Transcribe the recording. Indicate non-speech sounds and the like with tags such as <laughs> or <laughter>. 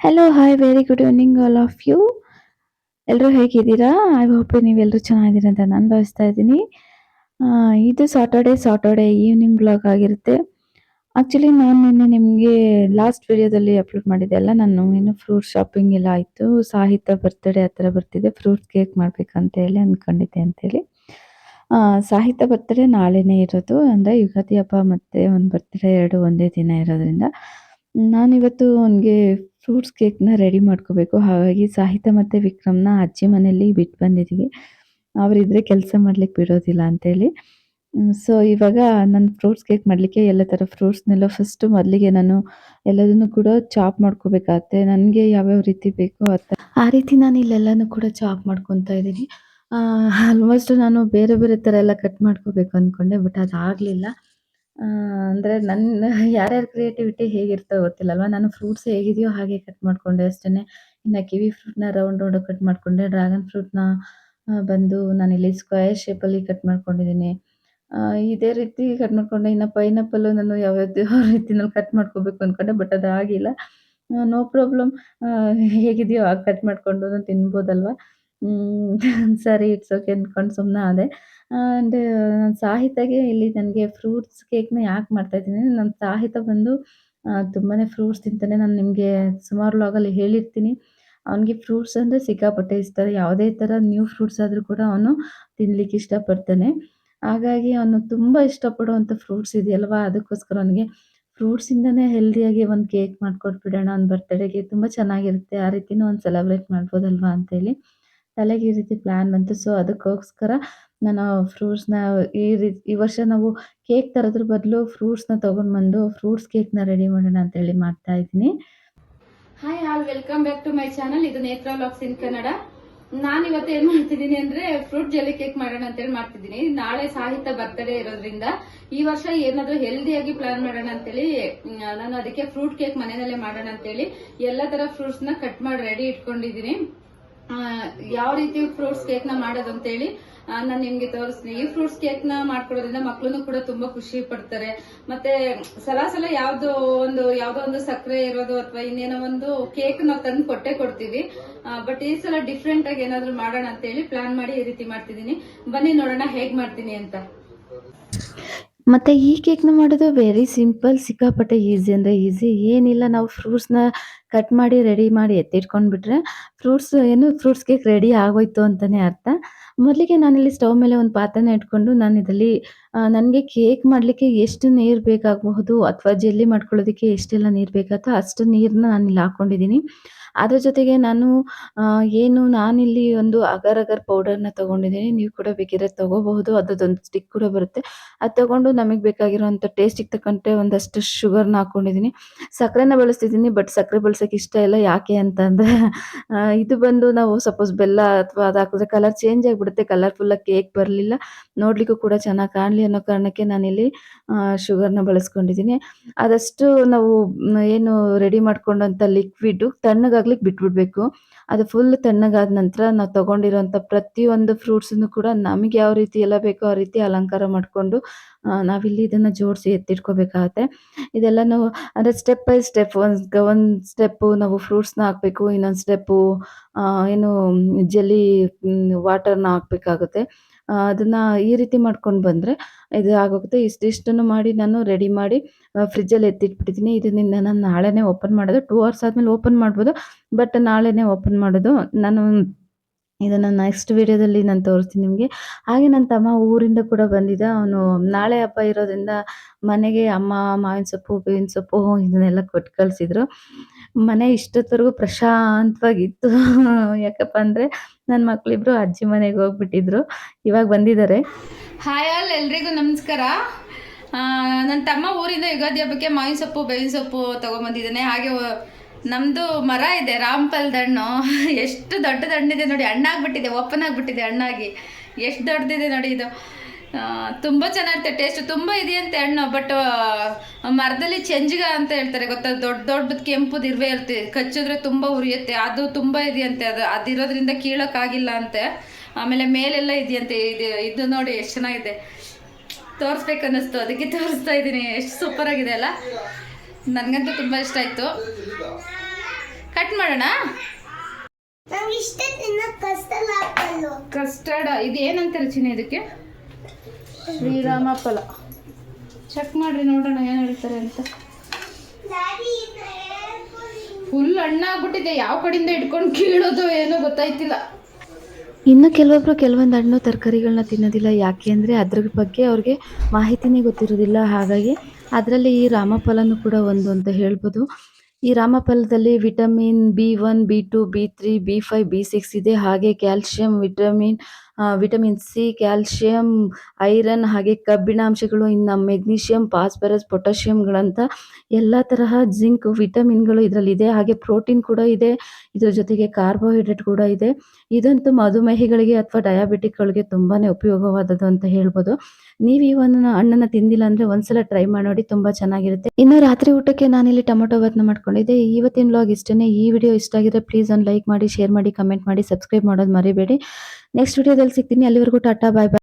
Hello hi very good evening all of you ಎಲ್ಲರೂ ಹೇಗಿದ್ದೀರಾ? I hope ನೀವೆಲ್ಲರೂ ಚೆನ್ನಾಗಿದ್ದೀರಾ ಅಂತ ನಾನು ಭಾವಿಸ್ತಾ ಇದ್ದೀನಿ. ಇದು ಸಾಟರ್ಡೆ ಸಾಟರ್ಡೆ ಈವ್ನಿಂಗ್ ಬ್ಲಾಗ್ ಆಗಿರುತ್ತೆ. ಆ್ಯಕ್ಚುಲಿ ನಾನು ನಿನ್ನೆ ನಿಮಗೆ ಲಾಸ್ಟ್ ವಿಡಿಯೋದಲ್ಲಿ ಅಪ್ಲೋಡ್ ಮಾಡಿದ್ದೆ ಅಲ್ಲ? ನಾನು ಇನ್ನು ಫ್ರೂಟ್ ಶಾಪಿಂಗ್ ಎಲ್ಲ ಆಯಿತು. ಸಾಹಿತ್ಯ ಬರ್ತ್ಡೇ ಆ ಥರ ಬರ್ತಿದೆ. ಫ್ರೂಟ್ಸ್ ಕೇಕ್ ಮಾಡ್ಬೇಕಂತ ಹೇಳಿ ಅಂದ್ಕೊಂಡಿದ್ದೆ ಅಂತೇಳಿ. ಸಾಹಿತ್ಯ ಬರ್ತ್ಡೇ ನಾಳೆನೇ ಇರೋದು. ಅಂದರೆ ಯುಗಾದಿ ಹಬ್ಬ ಮತ್ತು ಒಂದು ಬರ್ತ್ಡೇ ಎರಡು ಒಂದೇ ದಿನ ಇರೋದ್ರಿಂದ. ನಾನಿವತ್ತು ಅವನಿಗೆ ಫ್ರೂಟ್ಸ್ ಕೇಕ್ನ ರೆಡಿ ಮಾಡ್ಕೋಬೇಕು. ಹಾಗಾಗಿ ಸಾಹಿತ್ಯ ಮತ್ತು ವಿಕ್ರಮ್ನ ಅಜ್ಜಿ ಮನೆಯಲ್ಲಿ ಬಿಟ್ಟು ಬಂದಿದ್ದೀವಿ ಅವರಿದ್ದರೆ ಕೆಲಸ ಮಾಡ್ಲಿಕ್ಕೆ ಬಿಡೋದಿಲ್ಲ ಅಂತೇಳಿ. ಸೊ ಇವಾಗ ನಾನು ಫ್ರೂಟ್ಸ್ ಕೇಕ್ ಮಾಡಲಿಕ್ಕೆ ಎಲ್ಲ ಥರ ಫ್ರೂಟ್ಸ್ನೆಲ್ಲ ಫಸ್ಟು ಮೊದಲಿಗೆ ನಾನು ಎಲ್ಲದನ್ನು ಕೂಡ ಚಾಪ್ ಮಾಡ್ಕೋಬೇಕಾಗತ್ತೆ. ನನಗೆ ಯಾವ್ಯಾವ ರೀತಿ ಬೇಕೋ ಥರ. ಆ ರೀತಿ ನಾನು ಇಲ್ಲೆಲ್ಲನೂ ಕೂಡ ಚಾಪ್ ಮಾಡ್ಕೊತಾ ಇದ್ದೀನಿ. ಆಲ್ಮೋಸ್ಟ್ ನಾನು ಬೇರೆ ಬೇರೆ ಥರ ಎಲ್ಲ ಕಟ್ ಮಾಡ್ಕೋಬೇಕು ಅಂದ್ಕೊಂಡೆ, ಬಟ್ ಅದಾಗಲಿಲ್ಲ. ಅಂದರೆ ನನ್ನ <laughs> ಯಾರ್ಯಾರ ಕ್ರಿಯೇಟಿವಿಟಿ ಹೇಗಿರ್ತೋ ಗೊತ್ತಿಲ್ಲ ಅಲ್ವಾ ನಾನು ಫ್ರೂಟ್ಸ್ ಹೇಗಿದೆಯೋ ಹಾಗೆ ಕಟ್ ಮಾಡಿಕೊಂಡೆ ಅಷ್ಟೇನೆ. ಇನ್ನು ಕಿವಿ ಫ್ರೂಟ್ನ ರೌಂಡ್ ರೌಂಡ್ ಕಟ್ ಮಾಡಿಕೊಂಡೆ. ಡ್ರ್ಯಾಗನ್ ಫ್ರೂಟ್ನ ಬಂದು ನಾನಿಲ್ಲಿ ಸ್ಕ್ವೇರ್ ಶೇಪಲ್ಲಿ ಕಟ್ ಮಾಡ್ಕೊಂಡಿದ್ದೀನಿ ಇದೇ ರೀತಿ ಕಟ್ ಮಾಡಿಕೊಂಡೆ. ಇನ್ನು ಪೈನಾಪಲ್ಲು ನಾನು ಯಾವ ಯಾವ <laughs> ರೀತಿನಲ್ಲಿ ಕಟ್ ಮಾಡ್ಕೋಬೇಕು ಅಂದ್ಕೊಂಡೆ ಬಟ್ ಅದು ಆಗಿಲ್ಲ ನೋ ಪ್ರಾಬ್ಲಮ್ ಹೇಗಿದೆಯೋ ಹಾಗೆ ಕಟ್ ಮಾಡಿಕೊಂಡು ತಿನ್ಬೋದಲ್ವಾ? <laughs> ಸರಿ ಇಟ್ಸ್ ಓಕೆ ಅಂದ್ಕೊಂಡು ಸುಮ್ಮನೆ ಆದೆ. ಆ್ಯಂಡ್ ನನ್ನ ಸಾಹಿತ್ಯಗೆ ಇಲ್ಲಿ ನನಗೆ ಫ್ರೂಟ್ಸ್ ಕೇಕ್ನ ಯಾಕೆ ಮಾಡ್ತಾ ಇದ್ದೀನಿ ನನ್ನ ಸಾಹಿತ್ಯ ಬಂದು ತುಂಬಾ ಫ್ರೂಟ್ಸ್ ತಿಂತಾನೆ. ನಾನು ನಿಮಗೆ ಸುಮಾರು ಲಾಗಲ್ಲಿ ಹೇಳಿರ್ತೀನಿ. ಅವನಿಗೆ ಫ್ರೂಟ್ಸ್ ಅಂದರೆ ಸಿಕ್ಕಾಪಟ್ಟೆ ಇಷ್ಟ. ಯಾವುದೇ ಥರ ನ್ಯೂ ಫ್ರೂಟ್ಸ್ ಆದರೂ ಕೂಡ ಅವನು ತಿನ್ಲಿಕ್ಕೆ ಇಷ್ಟಪಡ್ತಾನೆ. ಹಾಗಾಗಿ ಅವನು ತುಂಬ ಇಷ್ಟಪಡುವಂಥ ಫ್ರೂಟ್ಸ್ ಇದೆಯಲ್ವಾ? ಅದಕ್ಕೋಸ್ಕರ ಅವನಿಗೆ ಫ್ರೂಟ್ಸಿಂದನೇ ಹೆಲ್ದಿಯಾಗಿ ಒಂದು ಕೇಕ್ ಮಾಡಿಕೊಟ್ಬಿಡೋಣ. ಅವ್ನ ಬರ್ತಡೇಗೆ ತುಂಬ ಚೆನ್ನಾಗಿರುತ್ತೆ. ಆ ರೀತಿನೂ ಒಂದು ಸೆಲೆಬ್ರೇಟ್ ಮಾಡ್ಬೋದಲ್ವಾ ಅಂತೇಳಿ. ತಲೆಗೆ ಈ ರೀತಿ ಪ್ಲಾನ್ ಬಂತು. ಸೊ ಅದಕ್ಕೋಸ್ಕರ ನಾನು ಫ್ರೂಟ್ಸ್ನ ಈ ರೀತಿ ಈ ವರ್ಷ ನಾವು ಕೇಕ್ ತರೋದ್ರ ಬದಲು ಫ್ರೂಟ್ಸ್ನ ತೊಗೊಂಡು ಬಂದು ಫ್ರೂಟ್ಸ್ ಕೇಕ್ನ ರೆಡಿ ಮಾಡೋಣ ಅಂತೇಳಿ ಮಾಡ್ತಾ ಇದ್ದೀನಿ. Hi all welcome back to my channel ಇದು ನೇತ್ರ ವ್ಲಾಗ್ಸ್ ಇನ್ ಕನ್ನಡ ನಾನು ಇವತ್ತು ಏನ್ ಮಾಡ್ತಿದ್ದೀನಿ ಅಂದ್ರೆ ಫ್ರೂಟ್ ಜೆಲ್ಲಿ ಕೇಕ್ ಮಾಡೋಣ ಅಂತೇಳಿ ಮಾಡ್ತಿದ್ದೀನಿ. ನಾಳೆ ಸಾಹಿತ್ಯ ಬರ್ತಡೇ ಇರೋದ್ರಿಂದ ಈ ವರ್ಷ ಏನಾದ್ರೂ ಹೆಲ್ದಿಯಾಗಿ ಪ್ಲಾನ್ ಮಾಡೋಣ ಅಂತೇಳಿ ನಾನು ಅದಕ್ಕೆ ಫ್ರೂಟ್ ಕೇಕ್ ಮನೆಯಲ್ಲೇ ಮಾಡೋಣ ಅಂತೇಳಿ ಎಲ್ಲಾ ತರ ಫ್ರೂಟ್ಸ್ನ ಕಟ್ ಮಾಡಿ ರೆಡಿ ಇಟ್ಕೊಂಡಿದ್ದೀನಿ. ಯಾವ ರೀತಿ ಫ್ರೂಟ್ಸ್ ಕೇಕ್ನ ಮಾಡೋದು ಅಂತೇಳಿ ನಾನು ನಿಮ್ಗೆ ತೋರಿಸ್ತೀನಿ. ಈ ಫ್ರೂಟ್ಸ್ ಕೇಕ್ನ ಮಾಡ್ಕೊಡೋದ್ರಿಂದ ಮಕ್ಕಳು ಕೂಡ ತುಂಬಾ ಖುಷಿ ಪಡ್ತಾರೆ. ಮತ್ತೆ ಸಲ ಸಲ ಯಾವ್ದು ಒಂದು, ಯಾವ್ದೋ ಒಂದು ಸಕ್ಕರೆ ಇರೋದು ಅಥವಾ ಇನ್ನೇನೋ ಒಂದು ಕೇಕ್ ನಾವು ತಂದು ಕೊಟ್ಟೆ ಕೊಡ್ತೀವಿ. ಬಟ್ ಈ ಸಲ ಡಿಫ್ರೆಂಟ್ ಆಗಿ ಏನಾದ್ರು ಮಾಡೋಣ ಅಂತ ಹೇಳಿ ಪ್ಲಾನ್ ಮಾಡಿ ಈ ರೀತಿ ಮಾಡ್ತಿದೀನಿ ಬನ್ನಿ ನೋಡೋಣ ಹೇಗ್ ಮಾಡ್ತೀನಿ ಅಂತ. ಮತ್ತೆ ಈ ಕೇಕ್ನ ಮಾಡೋದು ವೆರಿ ಸಿಂಪಲ್ ಸಿಕ್ಕಾಪಟ್ಟೆ ಈಸಿ ಅಂದರೆ ಈಸಿ ಏನಿಲ್ಲ, ನಾವು ಫ್ರೂಟ್ಸ್ನ ಕಟ್ ಮಾಡಿ ರೆಡಿ ಮಾಡಿ ಎತ್ತಿಟ್ಕೊಂಡು ಬಿಟ್ರೆ ಫ್ರೂಟ್ಸ್ ಏನು ಫ್ರೂಟ್ಸ್ ಕೇಕ್ ರೆಡಿ ಆಗೋಯ್ತು ಅಂತಾನೆ ಅರ್ಥ. ಮೊದಲಿಗೆ ನಾನಿಲ್ಲಿ ಸ್ಟವ್ ಮೇಲೆ ಒಂದು ಪಾತ್ರೆನ ಇಟ್ಕೊಂಡು ನಾನು ಇದರಲ್ಲಿ ನನಗೆ ಕೇಕ್ ಮಾಡಲಿಕ್ಕೆ ಎಷ್ಟು ನೀರು ಬೇಕಾಗಬಹುದು ಅಥವಾ ಜೆಲ್ಲಿ ಮಾಡ್ಕೊಳ್ಳೋದಕ್ಕೆ ಎಷ್ಟೆಲ್ಲ ನೀರು ಬೇಕಾಗುತ್ತೋ ಅಷ್ಟು ನೀರನ್ನ ಇಲ್ಲಿ ಹಾಕ್ಕೊಂಡಿದ್ದೀನಿ ಅದ್ರ ಜೊತೆಗೆ ನಾನು ಏನು ನಾನಿಲ್ಲಿ ಒಂದು ಅಗರ್ ಅಗರ್ ಪೌಡರ್ನ ತೊಗೊಂಡಿದ್ದೀನಿ. ನೀವು ಕೂಡ ಬೇಕಿದ್ರೆ ತೊಗೋಬಹುದು. ಅದ್ರದ್ದೊಂದು ಸ್ಟಿಕ್ ಕೂಡ ಬರುತ್ತೆ. ಅದು ತೊಗೊಂಡು ನಮಗೆ ಬೇಕಾಗಿರೋಂಥ ಟೇಸ್ಟಿಗೆ ತಕ್ಕಂತೆ ಒಂದಷ್ಟು ಶುಗರ್ನ ಹಾಕ್ಕೊಂಡಿದ್ದೀನಿ ಸಕ್ಕರೆನ ಬಳಸ್ತಿದ್ದೀನಿ ಬಟ್ ಸಕ್ಕರೆ ಬಳಸೋಕೆ ಇಷ್ಟ ಇಲ್ಲ, ಯಾಕೆ ಅಂತಂದರೆ ಇದು ಬಂದು ನಾವು ಸಪೋಸ್ ಬೆಲ್ಲ ಅಥವಾ ಅದು ಹಾಕಿದ್ರೆ ಕಲರ್ ಚೇಂಜ್ ಆಗಿಬಿಡುತ್ತೆ ಕಲರ್ಫುಲ್ಲಾಗಿ ಕೇಕ್ ಬರಲಿಲ್ಲ, ನೋಡ್ಲಿಕ್ಕೂ ಕೂಡ ಚೆನ್ನಾಗಿ ಕಾಣಲಿ ಅನ್ನೋ ಕಾರಣಕ್ಕೆ ನಾನಿಲ್ಲಿ ಶುಗರ್ನ ಬಳಸ್ಕೊಂಡಿದ್ದೀನಿ. ಆದಷ್ಟು ನಾವು ಏನು ರೆಡಿ ಮಾಡ್ಕೊಂಡಂಥ ಲಿಕ್ವಿಡ್ ತಣ್ಣಗಾಗ್ಲಿಕ್ಕೆ ಬಿಟ್ಬಿಡ್ಬೇಕು. ಅದು ಫುಲ್ ತಣ್ಣಗಾದ ನಂತರ ನಾವು ತೊಗೊಂಡಿರೋಂಥ ಪ್ರತಿಯೊಂದು ಫ್ರೂಟ್ಸನ್ನು ಕೂಡ ನಮಗೆ ಯಾವ ರೀತಿ ಎಲ್ಲ ಬೇಕೋ ಆ ರೀತಿ ಅಲಂಕಾರ ಮಾಡಿಕೊಂಡು ನಾವಿಲ್ಲಿ ಇದನ್ನು ಜೋಡಿಸಿ ಎತ್ತಿಟ್ಕೋಬೇಕಾಗತ್ತೆ. ನಾವು ಅಂದರೆ ಸ್ಟೆಪ್ ಬೈ ಸ್ಟೆಪ್ ಒಂದು ಒಂದು ಸ್ಟೆಪ್ಪು ನಾವು ಫ್ರೂಟ್ಸ್ನ ಹಾಕಬೇಕು, ಇನ್ನೊಂದು ಸ್ಟೆಪ್ಪು ಏನು ಜೆಲ್ಲಿ ವಾಟರ್ನ ಹಾಕಬೇಕಾಗುತ್ತೆ. ಅದನ್ನು ಈ ರೀತಿ ಮಾಡ್ಕೊಂಡು ಬಂದರೆ ಇದು ಆಗೋಗುತ್ತೆ. ಇಷ್ಟಿಷ್ಟನ್ನು ಮಾಡಿ ನಾನು ರೆಡಿ ಮಾಡಿ ಫ್ರಿಜ್ಜಲ್ಲಿ ಎತ್ತಿಟ್ಬಿಟ್ಟಿದ್ದೀನಿ ಇದರಿಂದ ನಾನು ನಾಳೆನೇ ಓಪನ್ ಮಾಡೋದು. ಟೂ ಅವರ್ಸ್ ಆದಮೇಲೆ ಓಪನ್ ಮಾಡ್ಬೋದು. ಬಟ್ ನಾಳೆನೇ ಓಪನ್ ಮಾಡೋದು. ನಾನು ಇದನ್ನು ನೆಕ್ಸ್ಟ್ ವಿಡಿಯೋದಲ್ಲಿ ನಾನು ತೋರಿಸ್ತೀನಿ ನಿಮಗೆ. ಹಾಗೆ ನನ್ನ ತಮ್ಮ ಊರಿಂದ ಕೂಡ ಬಂದಿದ್ದ. ಅವನು ನಾಳೆ ಹಬ್ಬ ಇರೋದ್ರಿಂದ ಮನೆಗೆ ಅಮ್ಮ, ಮಾವಿನ ಸೊಪ್ಪು, ಬೇವಿನ ಸೊಪ್ಪು, ಇದನ್ನೆಲ್ಲ ಕೊಟ್ಟು ಕಳಿಸಿದ್ರು. ಮನೆ ಇಷ್ಟೊತ್ತವರೆಗೂ ಪ್ರಶಾಂತವಾಗಿತ್ತು. <laughs> ಯಾಕಪ್ಪ ಅಂದರೆ ನನ್ನ ಮಕ್ಕಳಿಬ್ರು ಅಜ್ಜಿ ಮನೆಗೆ ಹೋಗ್ಬಿಟ್ಟಿದ್ರು. ಇವಾಗ ಬಂದಿದ್ದಾರೆ ಹಾಯ್ ಆಲ್ ಎಲ್ರಿಗೂ ನಮಸ್ಕಾರ. ನನ್ನ ತಮ್ಮ ಊರಿಂದ ಯುಗಾದಿ ಹಬ್ಬಕ್ಕೆ ಮಾವಿನ ಸೊಪ್ಪು, ಬೇವಿನ ಸೊಪ್ಪು ತಗೊಂಬಂದಿದ್ದಾನೆ. ಹಾಗೆ ನಮ್ಮದು ಮರ ಇದೆ ರಾಮ್ಪಲ್ದ ಹಣ್ಣು <laughs> ಎಷ್ಟು ದೊಡ್ಡದ ಹಣ್ಣಿದೆ ನೋಡಿ, ಹಣ್ಣಾಗ್ಬಿಟ್ಟಿದೆ ಓಪನ್ ಆಗಿಬಿಟ್ಟಿದೆ ಹಣ್ಣಾಗಿ. ಎಷ್ಟು ದೊಡ್ಡದಿದೆ ನೋಡಿ ಇದು. ತುಂಬ ಚೆನ್ನಾಗಿರುತ್ತೆ ಟೇಸ್ಟ್ ತುಂಬ ಇದೆಯಂತೆ ಹಣ್ಣು ಬಟ್ ಮರದಲ್ಲಿ ಚೆಂಜಿಗ ಅಂತ ಹೇಳ್ತಾರೆ ಗೊತ್ತಾ? ದೊಡ್ಡ ದೊಡ್ಡದು ಕೆಂಪುದು ಇರುವೆ ಇರುತ್ತೆ. ಕಚ್ಚಿದ್ರೆ ತುಂಬ ಉರಿಯುತ್ತೆ. ಅದು ತುಂಬ ಇದೆಯಂತೆ ಅದು ಅದಿರೋದ್ರಿಂದ ಕೀಳೋಕ್ಕಾಗಿಲ್ಲ ಅಂತೆ. ಆಮೇಲೆ ಮೇಲೆಲ್ಲ ಇದೆಯಂತೆ ಇದು ಇದು ನೋಡಿ ಎಷ್ಟು ಚೆನ್ನಾಗಿದೆ. ತೋರಿಸ್ಬೇಕು ಅನ್ನಿಸ್ತು ಅದಕ್ಕೆ ತೋರಿಸ್ತಾ ಇದ್ದೀನಿ. ಎಷ್ಟು ಸೂಪರ್ ಆಗಿದೆ ಅಲ್ಲ? ನನಗಂತೂ ತುಂಬ ಇಷ್ಟ ಆಯಿತು. ಕಟ್ ಮಾಡೋಣ? ಕಸ್ಟರ್ಡ್ ಇದು ಚಿನ್ನ ಚಿನಿ ಇದಕ್ಕೆ? ಶ್ರೀರಾಮ ಫಲ ಚೆಕ್ ಮಾಡ್ರಿ ನೋಡೋಣ ಏನು ಹೇಳ್ತಾರೆ ಅಂತ. ಫುಲ್ ಹಣ್ಣಾಗ್ಬಿಟ್ಟಿದೆ ಯಾವ ಕಡೆಯಿಂದ ಇಟ್ಕೊಂಡು ಕೀಳೋದು ಏನೋ ಗೊತ್ತಾಯ್ತಿಲ್ಲ. ಇನ್ನು ಕೆಲವೊಬ್ರು ಕೆಲವೊಂದು ಹಣ್ಣು ತರಕಾರಿಗಳನ್ನ ತಿನ್ನೋದಿಲ್ಲ. ಯಾಕೆ ಅಂದರೆ ಅದ್ರ ಬಗ್ಗೆ ಅವ್ರಿಗೆ ಮಾಹಿತಿನೇ ಗೊತ್ತಿರೋದಿಲ್ಲ. ಹಾಗಾಗಿ ಅದರಲ್ಲಿ ಈ ರಾಮಫಲನೂ ಕೂಡ ಒಂದು ಅಂತ ಹೇಳ್ಬೋದು. ಈ ರಾಮಫಲದಲ್ಲಿ vitamin B one B two B three B five B six ಇದೆ. ಹಾಗೆ calcium vitamin vitamin C, calcium, iron ಹಾಗೆ ಕಬ್ಬಿಣಾಂಶಗಳು, ಇನ್ನು ಮೆಗ್ನೀಷಿಯಂ, ಫಾಸ್ಫರಸ್ ಪೊಟ್ಯಾಷಿಯಂಗಳಂಥ ಎಲ್ಲ ತರಹ ಜಿಂಕ್ ವಿಟಮಿನ್ಗಳು ಇದರಲ್ಲಿದೆ. ಹಾಗೆ ಪ್ರೋಟೀನ್ ಕೂಡ ಇದೆ. ಇದರ ಜೊತೆಗೆ ಕಾರ್ಬೋಹೈಡ್ರೇಟ್ ಕೂಡ ಇದೆ. ಇದಂತೂ ಮಧುಮೇಹಿಗಳಿಗೆ ಅಥವಾ ಡಯಾಬಿಟಿಕ್ಗಳಿಗೆ ತುಂಬಾ ಉಪಯೋಗವಾದದ್ದು ಅಂತ ಹೇಳ್ಬೋದು. ನೀವು ಈ ಒಂದು ಹಣ್ಣನ್ನು ತಿಂದಿಲ್ಲ ಅಂದರೆ ಒಂದ್ಸಲ ಟ್ರೈ ಮಾಡಿ ನೋಡಿ ತುಂಬ ಚೆನ್ನಾಗಿರುತ್ತೆ. ಇನ್ನು ರಾತ್ರಿ ಊಟಕ್ಕೆ ನಾನಿಲ್ಲಿ ಟೊಮೊಟೊ ಬಾತ್ನ ಮಾಡ್ಕೊಂಡಿದ್ದೆ. ಇವತ್ತಿನ ಬ್ಲಾಗ್ ಇಷ್ಟೇ ಈ ವಿಡಿಯೋ ಇಷ್ಟ ಆಗಿದ್ರೆ ಪ್ಲೀಸ್ ಒಂದು ಲೈಕ್ ಮಾಡಿ ಶೇರ್ ಮಾಡಿ ಕಮೆಂಟ್ ಮಾಡಿ ಸಬ್ಸ್ಕ್ರೈಬ್ ಮಾಡೋದು ಮರಿಬೇಡಿ. ನೆಕ್ಸ್ಟ್ ವಿಡಿಯೋದಲ್ಲಿ ಸಿಗ್ತೀನಿ ಅಲ್ಲಿವರೆಗೂ ಟಾಟಾ ಬಾಯ್ ಬಾಯ್